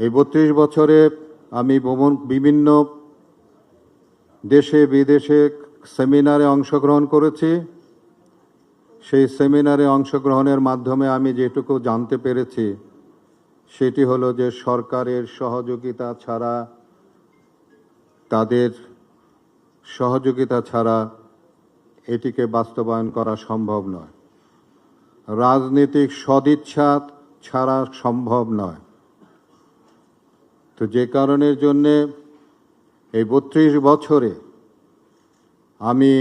এই বত্রিশ বছরে আমি ভ্রমণ বিভিন্ন দেশে, বিদেশে সেমিনারে অংশগ্রহণ করেছি। সেই সেমিনারে অংশগ্রহণের মাধ্যমে আমি যেটুকু জানতে পেরেছি, সেটি হলো যে সরকারের সহযোগিতা ছাড়া, তাদের সহযোগিতা ছাড়া এটিকে বাস্তবায়ন করা সম্ভব নয়। রাজনৈতিক সদিচ্ছা ছাড়া সম্ভব নয়। তো যে কারণের জন্যে এই বত্রিশ বছরে আমি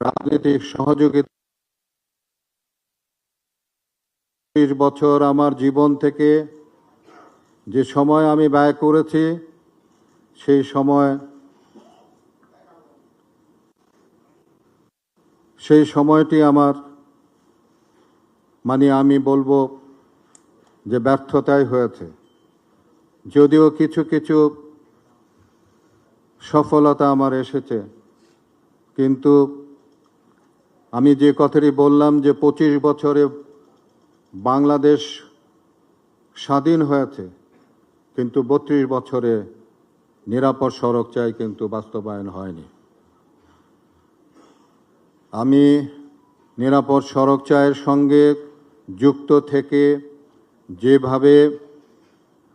রাজনৈতিক সহযোগিতা বছর আমার জীবন থেকে যে সময় আমি ব্যয় করেছি, সেই সময় সেই সময়টি আমার মানে আমি বলব যে ব্যর্থতাই হয়েছে। যদিও কিছু কিছু সফলতা আমার এসেছে, কিন্তু আমি যে কথাটি বললাম যে পঁচিশ বছরে বাংলাদেশ স্বাধীন হয়েছে, কিন্তু বত্রিশ বছরে নিরাপদ সড়ক চাই কিন্তু বাস্তবায়ন হয়নি। আমি নিরাপদ সড়ক চায়ের সঙ্গে যুক্ত থেকে যেভাবে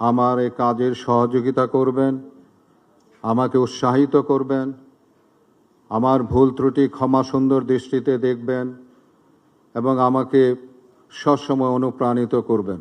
আমার এ কাজের সহযোগিতা করবেন, আমাকে উৎসাহিত করবেন, আমার ভুল ত্রুটি ক্ষমা সুন্দর দৃষ্টিতে দেখবেন এবং আমাকে সবসময় অনুপ্রাণিত করবেন।